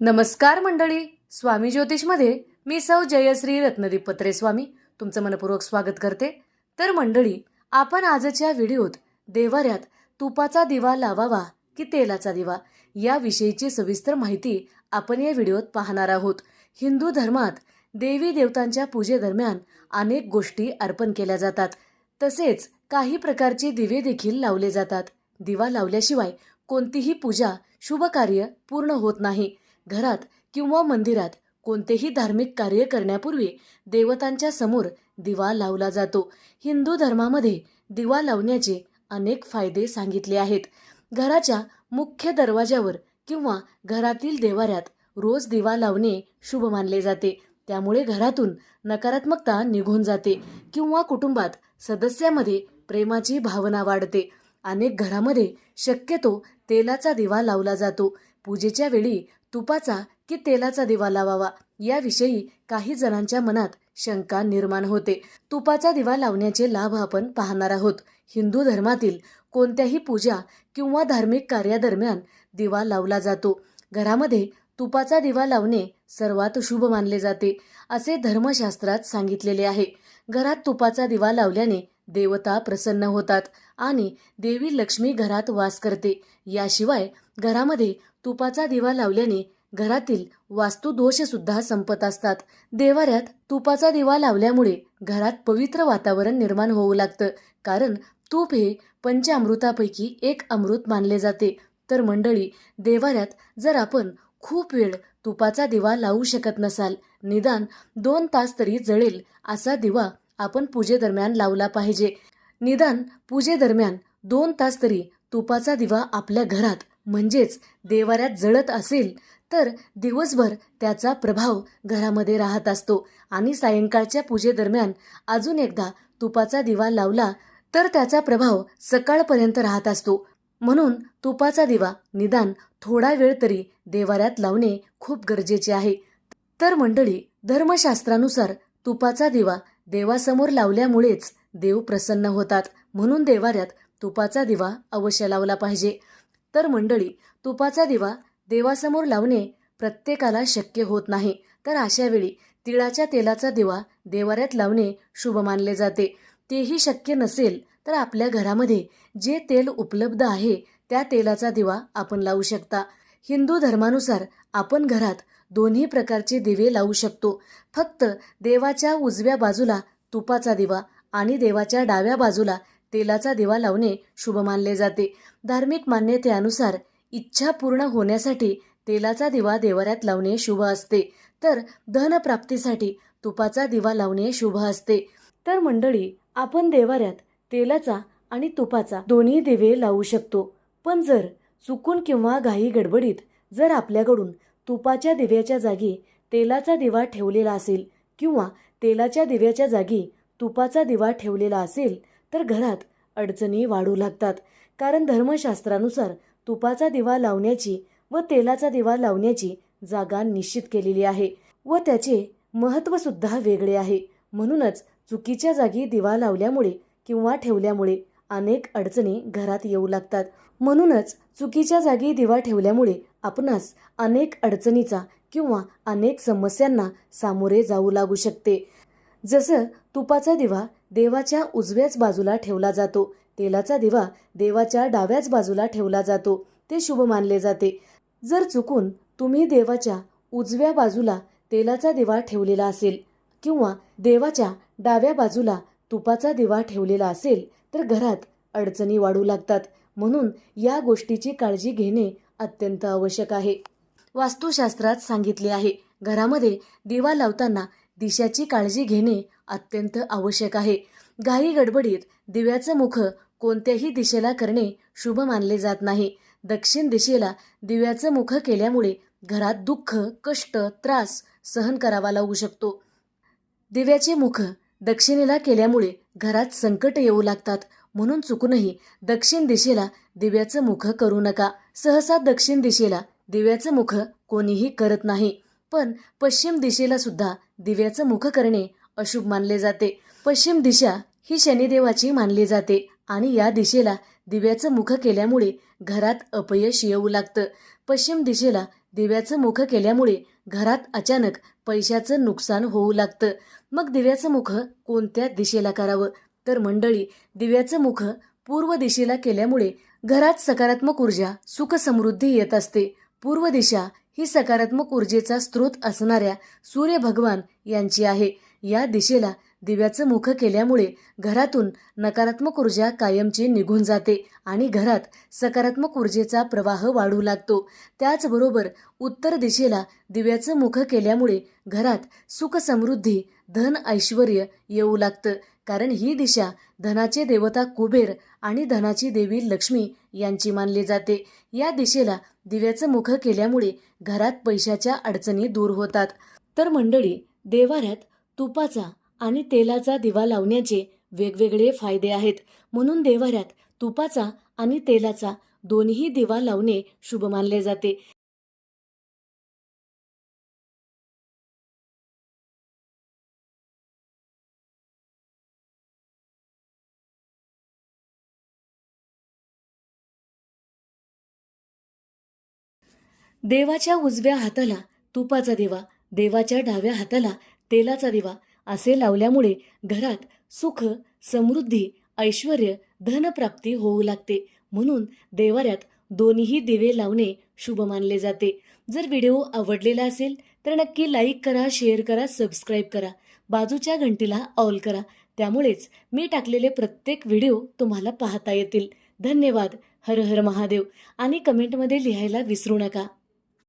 नमस्कार मंडळी स्वामी ज्योतिषमध्ये मी सौ जयश्री रत्नदीप पत्रे स्वामी तुमचं मनपूर्वक स्वागत करते. तर मंडळी आपण आजच्या व्हिडिओत देवाऱ्यात तुपाचा दिवा लावावा की तेलाचा दिवा याविषयीची सविस्तर माहिती आपण या व्हिडिओत पाहणार आहोत. हिंदू धर्मात देवी देवतांच्या पूजेदरम्यान अनेक गोष्टी अर्पण केल्या जातात. तसेच काही प्रकारचे दिवे देखील लावले जातात. दिवा लावल्याशिवाय कोणतीही पूजा शुभ कार्य पूर्ण होत नाही. घरात किंवा मंदिरात कोणतेही धार्मिक कार्य करण्यापूर्वी देवतांच्या समोर दिवा लावला जातो. हिंदू धर्मामध्ये दिवा लावण्याचे अनेक फायदे सांगितले आहेत. घराच्या मुख्य दरवाजावर किंवा घरातील देवाऱ्यात रोज दिवा लावणे शुभ मानले जाते. त्यामुळे घरातून नकारात्मकता निघून जाते किंवा कुटुंबात सदस्यामध्ये प्रेमाची भावना वाढते. अनेक घरामध्ये शक्यतो तेलाचा दिवा लावला जातो. पूजेच्या वेळी तुपाचा की तेलाचा दिवा लावावा याविषयी काही जणांच्या मनात शंका निर्माण होते. तुपाचा दिवा लावण्याचे लाभ आपण पाहणार आहोत. हिंदू धर्मातील कोणत्याही पूजा किंवा धार्मिक कार्यादरम्यान दिवा लावला जातो. घरामध्ये तुपाचा दिवा लावणे सर्वात शुभ मानले जाते असे धर्मशास्त्रात सांगितलेले आहे. घरात तुपाचा दिवा लावल्याने देवता प्रसन्न होतात आणि देवी लक्ष्मी घरात वास करते. याशिवाय घरामध्ये तुपाचा दिवा लावल्याने घरातील वास्तुदोषसुद्धा संपत असतात. देवाऱ्यात तुपाचा दिवा लावल्यामुळे घरात पवित्र वातावरण निर्माण होऊ लागतं. कारण तूप हे पंचामृतापैकी एक अमृत मानले जाते. तर मंडळी देवाऱ्यात जर आपण खूप वेळ तुपाचा दिवा लावू शकत नसाल निदान दोन तास तरी जळेल असा दिवा आपण पूजेदरम्यान लावला पाहिजे. निदान पूजेदरम्यान दोन तास तरी तुपाचा दिवा आपल्या घरात म्हणजेच देवाऱ्यात जळत असेल तर दिवसभर त्याचा प्रभाव घरामध्ये राहत असतो. आणि सायंकाळच्या पूजेदरम्यान अजून एकदा तुपाचा दिवा लावला तर त्याचा प्रभाव सकाळपर्यंत राहत असतो. म्हणून तुपाचा दिवा निदान थोडा वेळ तरी देवाऱ्यात लावणे खूप गरजेचे आहे. तर मंडळी धर्मशास्त्रानुसार तुपाचा दिवा देवासमोर लावल्यामुळेच देव प्रसन्न होतात. म्हणून देवाऱ्यात तुपाचा दिवा अवश्य लावला पाहिजे. तर मंडळी तुपाचा दिवा देवासमोर लावणे प्रत्येकाला शक्य होत नाही. तर अशा वेळी तिळाच्या तेलाचा दिवा देवाऱ्यात लावणे शुभ मानले जाते. तेही शक्य नसेल तर आपल्या घरामध्ये जे तेल उपलब्ध आहे त्या तेलाचा दिवा आपण लावू शकता. हिंदू धर्मानुसार आपण घरात दोन्ही प्रकारचे दिवे लावू शकतो. फक्त देवाच्या उजव्या बाजूला तुपाचा दिवा आणि देवाच्या डाव्या बाजूला तेलाचा दिवा लावणे शुभ मानले जाते. धार्मिक मान्यतेनुसार इच्छा पूर्ण होण्यासाठी तेलाचा दिवा देवाऱ्यात लावणे शुभ असते. तर धनप्राप्तीसाठी तुपाचा दिवा लावणे शुभ असते. तर मंडळी आपण देवाऱ्यात तेलाचा आणि तुपाचा दोन्ही दिवे लावू शकतो. पण जर चुकून किंवा घाई गडबडीत जर आपल्याकडून तुपाच्या दिव्याच्या जागी तेलाचा दिवा ठेवलेला असेल किंवा तेलाच्या दिव्याच्या जागी तुपाचा दिवा ठेवलेला असेल तर घरात अडचणी वाढू लागतात. कारण धर्मशास्त्रानुसार तुपाचा दिवा लावण्याची व तेलाचा दिवा लावण्याची जागा निश्चित केलेली आहे व त्याचे महत्त्वसुद्धा वेगळे आहे. म्हणूनच चुकीच्या जागी दिवा लावल्यामुळे किंवा ठेवल्यामुळे अनेक अडचणी घरात येऊ लागतात. म्हणूनच चुकीच्या जागी दिवा ठेवल्यामुळे आपणास अनेक अडचणीचा किंवा अनेक समस्यांना सामोरे जाऊ लागू शकते. जसं तुपाचा दिवा देवाच्या उजव्याच बाजूला ठेवला जातो. तेलाचा दिवा देवाच्या डाव्याच बाजूला ठेवला जातो. ते शुभ मानले जाते. जर चुकून तुम्ही देवाच्या उजव्या बाजूला तेलाचा दिवा ठेवलेला असेल किंवा देवाच्या डाव्या बाजूला तुपाचा दिवा ठेवलेला असेल तर घरात अडचणी वाढू लागतात. म्हणून या गोष्टीची काळजी घेणे अत्यंत आवश्यक आहे. वास्तुशास्त्रात सांगितले आहे घरामध्ये दिवा लावताना दिशाची काळजी घेणे अत्यंत आवश्यक आहे. घाई गडबडीत दिव्याचं मुख कोणत्याही दिशेला करणे शुभ मानले जात नाही. दक्षिण दिशेला दिव्याचं मुख केल्यामुळे घरात दुःख कष्ट त्रास सहन करावा लागू शकतो. दिव्याचे मुख दक्षिणेला केल्यामुळे घरात संकट येऊ लागतात. म्हणून चुकूनही दक्षिण दिशेला दिव्याचं मुख करू नका. सहसा दक्षिण दिशेला दिव्याचं मुख कोणीही करत नाही. पण पश्चिम दिशेला सुद्धा दिव्याचं मुख करणे अशुभ मानले जाते. पश्चिम दिशा ही शनिदेवाची मानली जाते आणि या दिशेला दिव्याचं मुख केल्यामुळे घरात अपयश येऊ लागतं. पश्चिम दिशेला दिव्याचं मुख केल्यामुळे घरात अचानक पैशाचं नुकसान होऊ लागतं. मग दिव्याचं मुख कोणत्या दिशेला करावं? तर मंडळी दिव्याचं मुख पूर्व दिशेला केल्यामुळे घरात सकारात्मक ऊर्जा सुख समृद्धी येत असते. पूर्व दिशा ही सकारात्मक ऊर्जेचा स्रोत असणाऱ्या सूर्य भगवान यांची आहे. या दिशेला दिव्याचं मुख केल्यामुळे घरातून नकारात्मक ऊर्जा कायमची निघून जाते आणि घरात सकारात्मक ऊर्जेचा प्रवाह वाढू लागतो. त्याचबरोबर उत्तर दिशेला दिव्याचं मुख केल्यामुळे घरात सुख समृद्धी धन ऐश्वर येऊ लागतं. कारण ही दिशा धनाचे देवता कुबेर आणि धनाची देवी लक्ष्मी यांची मानली जाते. या दिशेला दिव्याचं मुख केल्यामुळे घरात पैशाच्या अडचणी दूर होतात. तर मंडळी देवाऱ्यात तुपाचा आणि तेलाचा दिवा लावण्याचे वेगवेगळे फायदे आहेत. म्हणून देवाऱ्यात तुपाचा आणि तेलाचा दोन्ही दिवा लावणे शुभ मानले जाते. देवाच्या उजव्या हाताला तुपाचा दिवा देवाच्या डाव्या हाताला तेलाचा दिवा असे लावल्यामुळे घरात सुख समृद्धी ऐश्वर धनप्राप्ती होऊ लागते. म्हणून देवाऱ्यात दोन्ही दिवे लावणे शुभ मानले जाते. जर व्हिडिओ आवडलेला असेल तर नक्की लाईक करा शेअर करा सबस्क्राईब करा. बाजूच्या घंटीला ऑल करा. त्यामुळेच मी टाकलेले प्रत्येक व्हिडिओ तुम्हाला पाहता येतील. धन्यवाद. हर हर महादेव. आणि कमेंटमध्ये लिहायला विसरू नका.